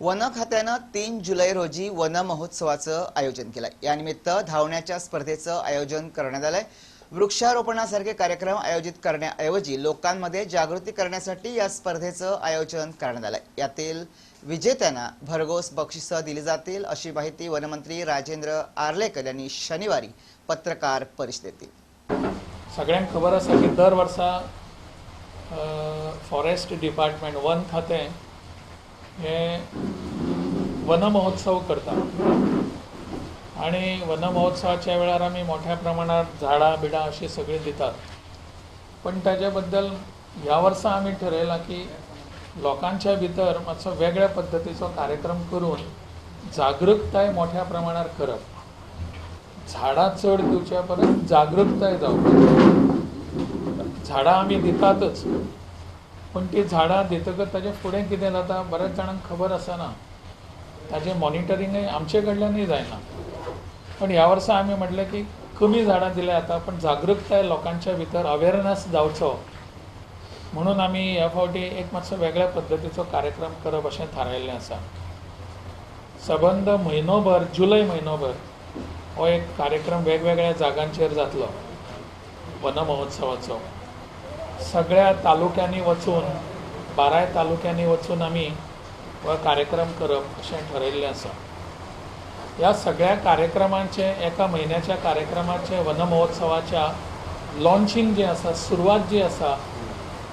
One खात्यानं तीन जुलै रोजी वन महोत्सवाचं आयोजन केलंय. यानिमित्त धावण्याच्या स्पर्धेचं आयोजन करण्यात आलंय. वृक्षारोपणासारखे कार्यक्रम आयोजित करण्याऐवजी लोकांमध्ये जागृती करण्यासाठी या स्पर्धेचं आयोजन करण्यात आलंय. यातील विजेत्यांना भरघोस बक्षिसं दिली जातील अशी माहिती वनमंत्री राजेंद्र आर्लेकर यांनी शनिवारी पत्रकार परिषदेत दिली. सगळ्यांक खबर आसा की दर वर्सा फॉरेस्ट डिपार्टमेंट वन खातें हे वनमहोत्सव करतात. आणि वनमहोत्सवाच्या वेळार आमी मोठ्या प्रमाणात झाडां बिडां अशी सगळी दितात. पण ताजे बद्दल ह्या वर्सा आमी ठरयलां की लोकांच्या भितर मातसो वेगळ्या पद्दतीचो कार्यक्रम करून जागृकताय मोठ्या प्रमाणार करप झाडां चड दिवच्या परस जागृकताय जावप झाडां आमी दितातच. पण ती झाडां दितकच ताचे फुडें कितें जाता बऱ्याच जाणांक खबर आसना ताजें मॉनिटरींगय आमचे कडल्यानूय जायना. पण ह्या वर्सा आमी म्हटलें की कमी झाडां दिल्या जाता पण जागृकताय लोकांच्या भितर अवेरनस जावचो. म्हणून आमी ह्या फावटी एक मातसो वेगळ्या पद्दतीचो कार्यक्रम करप अशें थारायल्लें आसा सबंद म्हयनोभर जुलय म्हयनोभर हो एक कार्यक्रम वेगवेगळ्या जागांचेर जातलो. वन महोत्सवाचो. सगळ्या तालुक्यांनी वचून बाराय तालुक्यांनी वचून आमी हो कार्यक्रम करप अशें ठरयल्लें आसा ह्या सगळ्या कार्यक्रमांचे एका म्हयन्याच्या कार्यक्रमाचे वन महोत्सवाच्या लॉन्चिंग जें आसा सुरवात जी आसा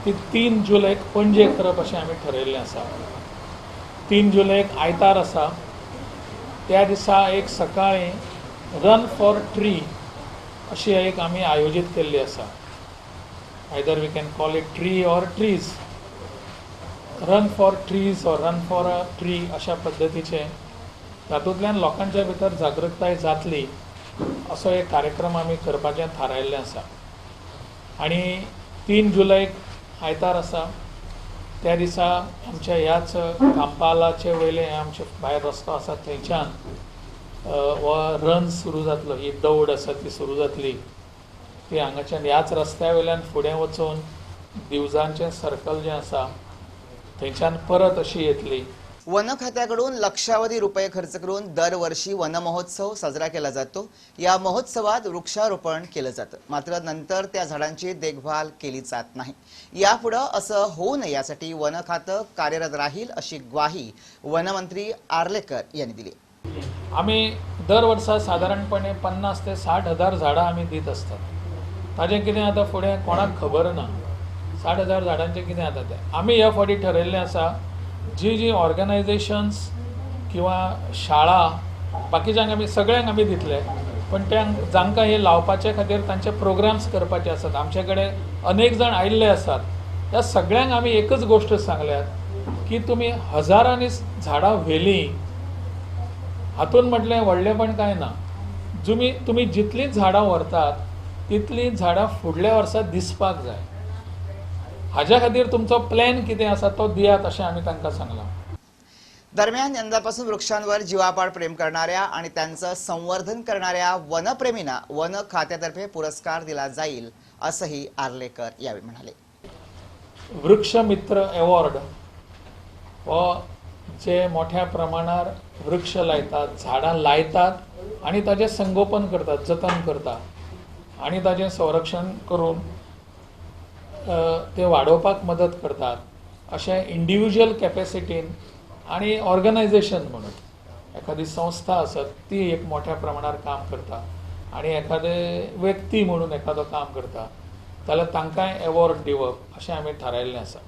ती तीन जुलैक पणजे करप अशें आमी ठरयल्लें आसा तीन जुलैक आयतार आसा त्या दिसा एक सकाळीं रन फॉर ट्री अशी एक आमी आयोजीत केल्ली आसा either we can call it tree or trees run for trees or run for a tree अशा पद्दतीचे तातूंतल्यान लोकांच्या भितर जागृताय जातली. असो एक कार्यक्रम आमी करपाचें थारायल्लें आसा. आनी तीन जुलैक आयतार आसा. त्या दिसा आमच्या ह्याच कांपालाचे वयले आमचे भायर रस्तो आसा थंयच्यान हो रन सुरू जातलो. ही दौड आसा ती सुरू जातली. ती हांगाच्यान ह्याच रस्त्या वयल्यान फुडें वचून दिवजांचें सर्कल जें आसा थंयच्यान परत अशी येतली. वन खात्याकडून लक्षावधी रुपये खर्च करून दरवर्षी वन महोत्सव साजरा केला जातो. या महोत्सवात वृक्षारोपण केलं जातं. मात्र नंतर त्या झाडांची देखभाल केली जात नाही. यापुढं असं होऊ नये यासाठी वन खातं कार्यरत राहील अशी ग्वाही वनमंत्री आर्लेकर यांनी दिली. आमी दर वर्सा सादारणपणे पन्नास ते साठ हजार झाडां आमी दित असतात. ताजें कितें आतां फुडें कोणाक खबर ना? साठ हजार झाडांचें कितें जाता तें? आमी ह्या फावटी ठरयल्लें आसा जी जी ऑर्गनायजेशन्स किंवा शाळा बाकीच्यांक आमी सगळ्यांक आमी दितले पण त्यांक जांकां हे लावपाचे खातीर तांचे प्रोग्राम्स करपाचे आसात. आमचे कडेन अनेक जाण आयिल्ले आसात. ह्या सगळ्यांक आमी एकच गोश्ट सांगल्यात की तुमी हजारांनी झाडां व्हेलीं. हातून म्हटलें व्हडलेंपण कांय ना? तुमी तुमी जितलीं झाडां व्हरतात तितलीं झाडां फुडल्या वर्सा दिसपाक जाय. हाज्या खातीर तुमचो प्लॅन कितें आसा तो दियात अशें आमी तांकां सांगलां. दरम्यान यंदापासून वृक्षांवर जीवापाड प्रेम करणाऱ्या आणि त्यांचं संवर्धन करणाऱ्या वनप्रेमींना वन खात्यातर्फे पुरस्कार दिला जाईल असंही आर्लेकर यावेळी म्हणाले. वृक्षमित्र अवॉर्ड हो जे मोठ्या प्रमाणार वृक्ष लायतात झाडां लायतात आनी ताजें संगोपन करतात जतन करतात. आनी ताजें संरक्षण करून ते वाडोवपाक मदत करतात अशें इंडिविज्युअल कॅपॅसिटीन आनी ऑर्गनायझेशन म्हणून. एखादी संस्था आसत ती एक मोठ्या प्रमाणार काम करता. आनी एखादे व्यक्ती म्हणून एखादो काम करता. जाल्यार तांकांय अवॉर्ड दिवप अशें आमी थारायिल्लें आसा.